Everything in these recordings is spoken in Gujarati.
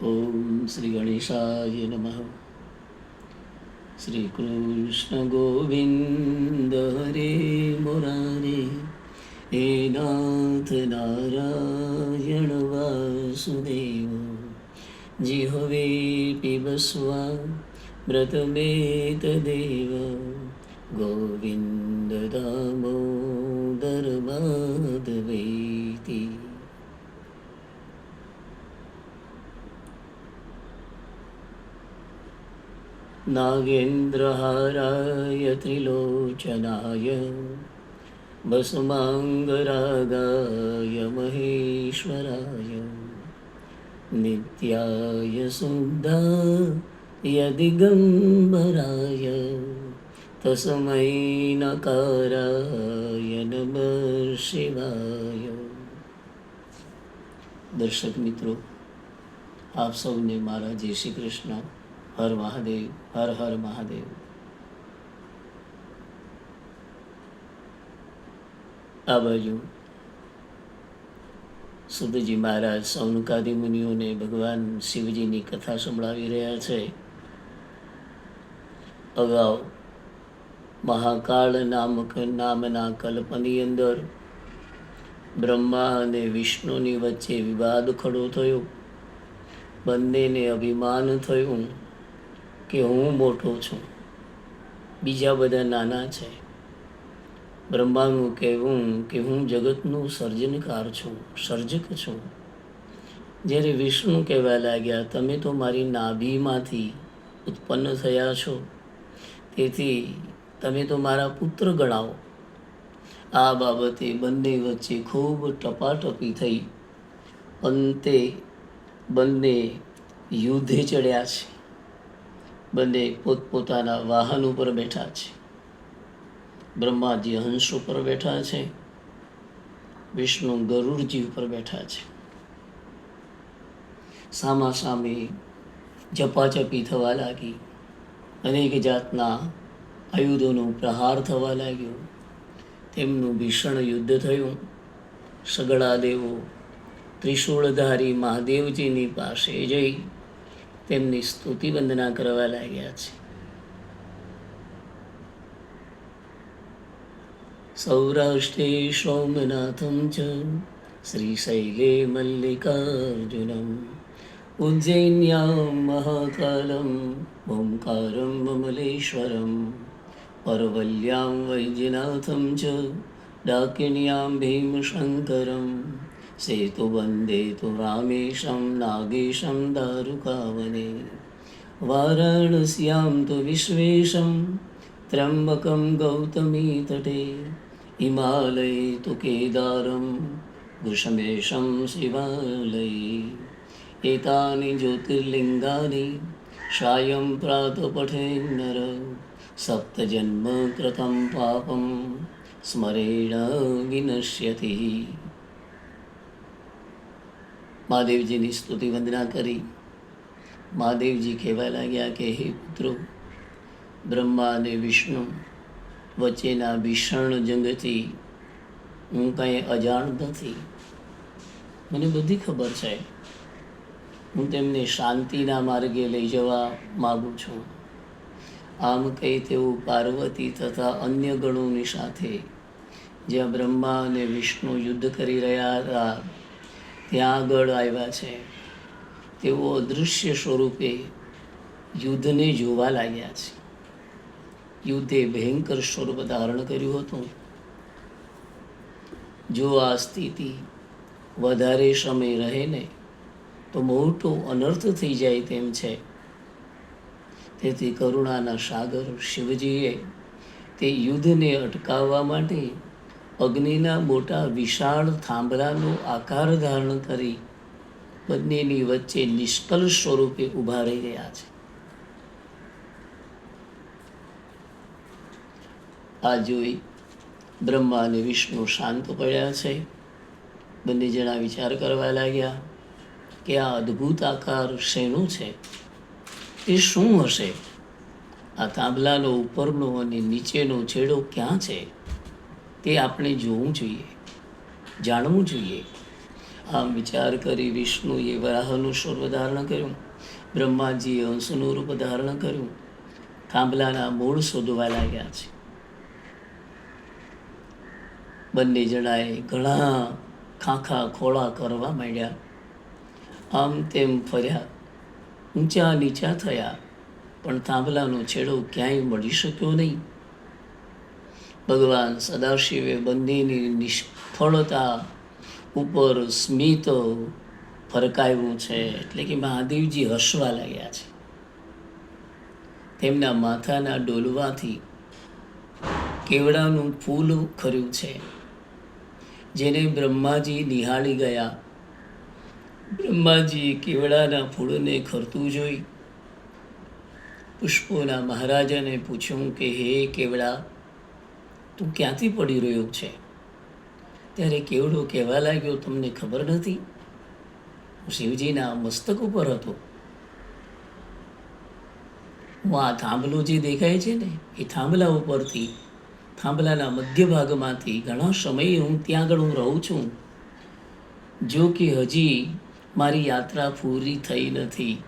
ઓમ શ્રી ગણેશાય નમઃ શ્રી કૃષ્ણ ગોવિંદ હરે મુરારે હે નાથ નારાયણ વાસુદેવ જીહવે પીબસ્વા વ્રતમેત દેવ ગોવિંદ દામોદર માધવેતી नागेन्द्रहाराय त्रिलोचनाय भस्माङ्गरागाय महेश्वराय नित्याय शुद्धाय दिगम्बराय तस्मै नकाराय नमः શિવાય દર્શક મિત્રો આપ સૌને મારા જય શ્રી કૃષ્ણ હર મહાદેવ, હર હર મહાદેવ. આ બાજુ સુધજી મહારાજ સૌનકાદી મુનિઓને ભગવાન શિવજીની કથા સંભળાવી રહ્યા છે. અગાઉ મહાકાળ નામક નામના કલ્પની અંદર બ્રહ્મા અને વિષ્ણુની વચ્ચે વિવાદ ખડો થયો. બંનેને અભિમાન થયું. કે હું મોટો છું. બીજા બધા નાના છે. બ્રહ્માનું કહેવું કે હું જગતનું સર્જનકાર છું, સર્જક છું. જ્યારે વિષ્ણુ કહેવા લાગ્યા, તમે તો મારી નાભીમાંથી ઉત્પન્ન થયા છો. તેથી તમે તો મારા પુત્ર ગણાવો. આ બાબતે બંને વચ્ચે ખૂબ ટપાટપી થઈ. અંતે બંને યુદ્ધે ચડ્યા છે. બંને પોતપોતાના વાહન ઉપર બેઠા છે. બ્રહ્માજી હંસ ઉપર બેઠા છે. વિષ્ણુ ગરુડજી ઉપર બેઠા છે. સામા સામે જપાચપી થવા લાગી. અનેક જાતના આયુધોનો પ્રહાર થવા લાગ્યો. તેમનું ભીષણ યુદ્ધ થયું. સગડા દેવો ત્રિશૂળધારી મહાદેવજીની પાસે જઈ તેમની સ્તુતિ વંદના કરવા લાગ્યા છે. સૌરાષ્ટ્રે સૌમનાથમ ચ શ્રીશૈલે મલ્લિકાર્જુનમ, ઉજ્જૈન્યામ મહાકાલમ, ઓમકારમ મમલેશ્વરમ પરવલ્યામ વૈદ્યનાથમ ચ ડાકિન્યામ ભીમશંકરમ તુ રામેશમ નાગેશમ દારુકાવને વારાણસ્યામ તુ વિશ્વેશમ ત્ર્યંબકમ ગૌતમી તટે હિમાલયે તુ કેદારમ ગુષમેશમ શિવાલયે એતાની જ્યોતિર્લિંગાની સાયં પ્રાતપઠે નર સપ્તજન્મ કૃतं પાપમ સ્મરેણ વિનશ્યતિ મહાદેવજીની સ્તુતિ વંદના કરી. મહાદેવજી કહેવા લાગ્યા કે, હે પુત્રો, બ્રહ્મા અને વિષ્ણુ વચ્ચેના ભીષણ જંગથી હું કાંઈ અજાણ નથી. મને બધી ખબર છે. હું તેમને શાંતિના માર્ગે લઈ જવા માગું છું. આમ કહી તેઓ પાર્વતી તથા અન્ય ગણોની સાથે, જ્યાં બ્રહ્મા અને વિષ્ણુ યુદ્ધ કરી રહ્યા હતા ત્યાં આગળ આવ્યા છે. તેઓ અદૃશ્ય સ્વરૂપે યુદ્ધને જોવા લાગ્યા છે. યુદ્ધે ભયંકર સ્વરૂપ ધારણ કર્યું હતું. જો આ સ્થિતિ વધારે સમય રહે ને, તો મોટો અનર્થ થઈ જાય તેમ છે. તેથી કરુણાના સાગર શિવજીએ તે યુદ્ધને અટકાવવા માટે અગ્નિના મોટા વિશાળ થાંભલાનો આકાર ધારણ કરી બંનેની વચ્ચે નિષ્કલ સ્વરૂપે ઊભા રહી રહ્યા છે. આ જોઈ બ્રહ્મા અને વિષ્ણુ શાંત પડ્યા છે. બંને જણા વિચાર કરવા લાગ્યા કે આ અદ્ભુત આકાર શેનું છે? એ શું હશે? આ થાંભલાનો ઉપરનો અને નીચેનો છેડો ક્યાં છે? તે આપણે જોવું જોઈએ, જાણવું જોઈએ. આમ વિચાર કરી વિષ્ણુએ વરાહનું સ્વરૂપ ધારણ કર્યું, બ્રહ્માજીએ અંશનું રૂપ ધારણ કર્યું, થાંભલાના મૂળ શોધવા લાગ્યા છે. બંને જણાએ ઘણા ખાખા ખોળા કરવા માંડ્યા. આમ તેમ ફર્યા, ઊંચા નીચા થયા, પણ થાંભલાનો છેડો ક્યાંય મળી શક્યો નહીં. ભગવાન સદાશિવે બંદીની નિષ્ફળતા ઉપર સ્મિત ફરકાવ્યું છે. એટલે કે મહાદેવજી હસવા લાગ્યા છે. તેમના માથાના ડોલવાથી કેવડાનું ફૂલ ખર્યું છે. જેને બ્રહ્માજી નિહાળી ગયા. બ્રહ્માજી કેવડાના ફૂલને ખરતું જોઈ. પુષ્પોના મહારાજાને પૂછ્યું કે, હે કેવડા તું ક્યાંથી પડી રહ્યો છે? ત્યારે કેવડો કહેવા લાગ્યો, તમને ખબર નથી? હું શિવજીના મસ્તક ઉપર હતો. હું આ થાંભલો જે દેખાય છે ને, એ થાંભલા ઉપરથી, થાંભલાના મધ્ય ભાગમાંથી ઘણા સમયે હું ત્યાં આગળ હું રહું છું. જો કે હજી મારી યાત્રા પૂરી થઈ નથી.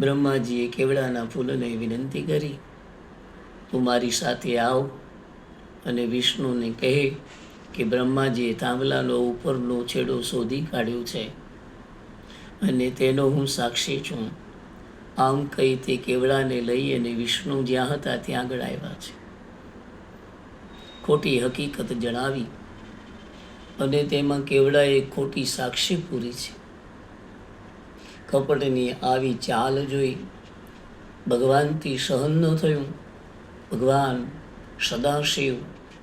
બ્રહ્માજીએ કેવડાના ફૂલને વિનંતી કરી, તું મારી સાથે આવ અને વિષ્ણુને કહે કે બ્રહ્માજીએ થાંભલાનો ઉપરનો છેડો શોધી કાઢ્યો છે અને તેનો હું સાક્ષી છું. આમ કહી તે કેવડાને લઈ અને વિષ્ણુ જ્યાં હતા ત્યાં આગળ આવ્યા છે. ખોટી હકીકત જણાવી અને તેમાં કેવડાએ ખોટી સાક્ષી પૂરી છે. કપટની આવી ચાલ જોઈ ભગવાનથી સહન ન થયું. ભગવાન સદાશિવ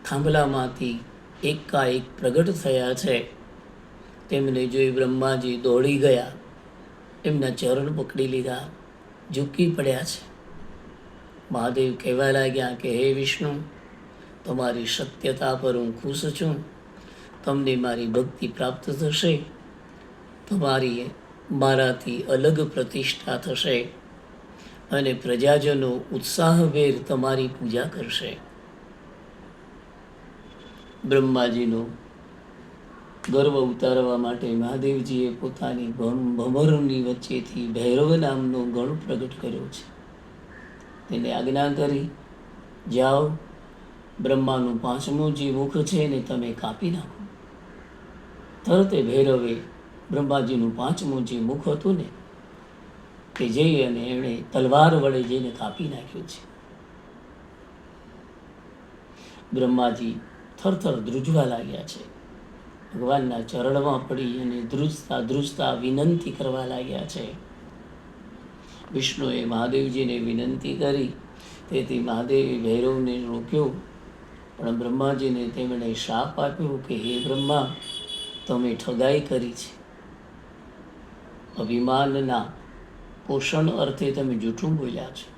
થાંભલામાંથી એકાએક પ્રગટ થયા છે. તેમને જોઈ બ્રહ્માજી દોડી ગયા. એમના ચરણ પકડી લીધા. ઝૂકી પડ્યા છે. મહાદેવ કહેવા લાગ્યા કે, હે વિષ્ણુ, તમારી સત્યતા પર હું ખુશ છું. તમને મારી ભક્તિ પ્રાપ્ત થશે. તમારી મારાથી અલગ પ્રતિષ્ઠા થશે. અને પ્રજાજનો ઉત્સાહભેર તમારી પૂજા કરશે. બ્રહ્માજીનો ગર્વ ઉતારવા માટે મહાદેવજીએ પોતાની ભમ- ભમરની વચ્ચેથી ભૈરવ નામનો ગણ પ્રગટ કર્યો છે. તેને આજ્ઞા કરી, જાઓ, બ્રહ્માનું પાંચમું જે મુખ છે એને તમે કાપી નાખો. તરતે ભૈરવે બ્રહ્માજીનું પાંચમું જે મુખ હતું ને, તે જઈ અને એણે તલવાર વડે જઈને કાપી નાખ્યું છે. બ્રહ્માજી થરથર ધ્રુજવા લાગ્યા છે. ભગવાનના ચરણમાં પડી અને ધ્રુજતા ધ્રુજતા વિનંતી કરવા લાગ્યા છે. વિષ્ણુએ મહાદેવજીને વિનંતી કરી. તેથી મહાદેવે ભૈરવને રોક્યો. પણ બ્રહ્માજીને તેમણે શાપ આપ્યો કે, હે બ્રહ્મા, તમે ઠગાઈ કરી છે. અભિમાનના પોષણ અર્થે તમે જૂઠું બોલ્યા છો.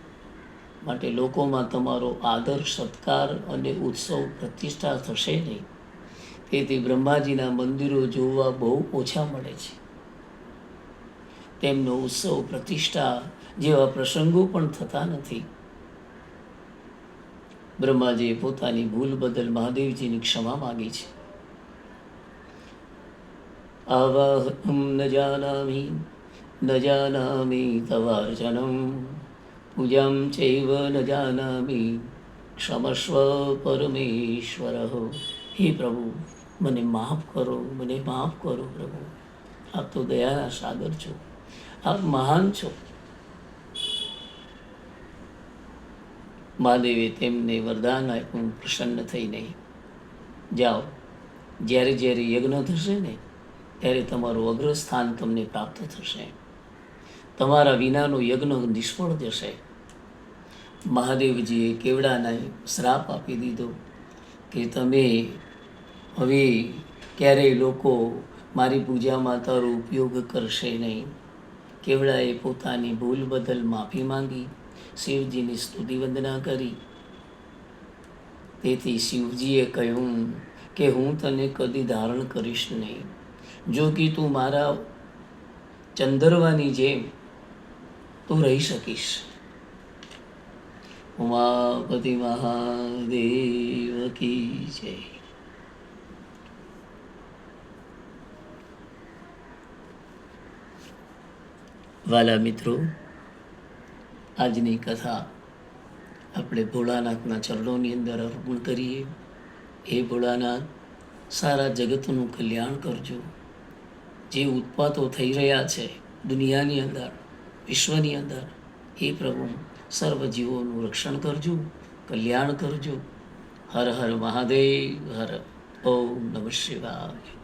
માટે લોકોમાં તમારો આદર, સત્કાર અને ઉત્સવ પ્રતિષ્ઠા થશે નહીં. તેથી બ્રહ્માજીના મંદિરો જોવા બહુ ઓછા મળે છે. તેમનો ઉત્સવ, પ્રતિષ્ઠા જેવા પ્રસંગો પણ થતા નથી. બ્રહ્માજીએ પોતાની ભૂલ બદલ મહાદેવજીની ક્ષમા માગી છે. આવાહમ ન જાનામી, ન તવા તવાર્ચનમ પૂજામ ચૈવ ન જાનામિ ક્ષમસ્વ પરમેશ્વર હે પ્રભુ મને માફ કરો, મને માફ કરો પ્રભુ। આપ તો દયાના સાગર છો, આપ મહાન છો। મહાદેવે તેમને વરદાન આપ્યું, પ્રસન્ન થઈ નહીં જાઓ, જ્યારે જ્યારે યજ્ઞ થશે ને, ત્યારે તમારું અગ્રસ્થાન તમને પ્રાપ્ત થશે। તમારા વિનાનો યજ્ઞ નિષ્ફળ જશે। મહાદેવજીએ કેવડાને શ્રાપ આપી દીધો કે તમે હવે ક્યારેય લોકો મારી પૂજામાં તારો ઉપયોગ કરશે નહીં. કેવડાએ પોતાની ભૂલ બદલ માફી માંગી, શિવજીની સ્તુતિ વંદના કરી. તેથી શિવજીએ કહ્યું કે હું તને કદી ધારણ કરીશ નહીં. જો કે તું મારા ચંદરવાની જેમ તું રહી શકીશ. ઉમાપતિ મહાદેવ કી જય. વાલા મિત્રો, આજની કથા આપણે ભોળાનાથના ચરણોની અંદર અર્પણ કરીએ. એ ભોળાનાથ, સારા જગતનું કલ્યાણ કરજો. જે ઉત્પાતો થઈ રહ્યા છે દુનિયાની અંદર, વિશ્વની અંદર એ પ્રભુ. સર્વ જીવોનું રક્ષણ કરજો કલ્યાણ કરજો. હર હર મહાદેવ હર ઓમ નમઃ શિવાય.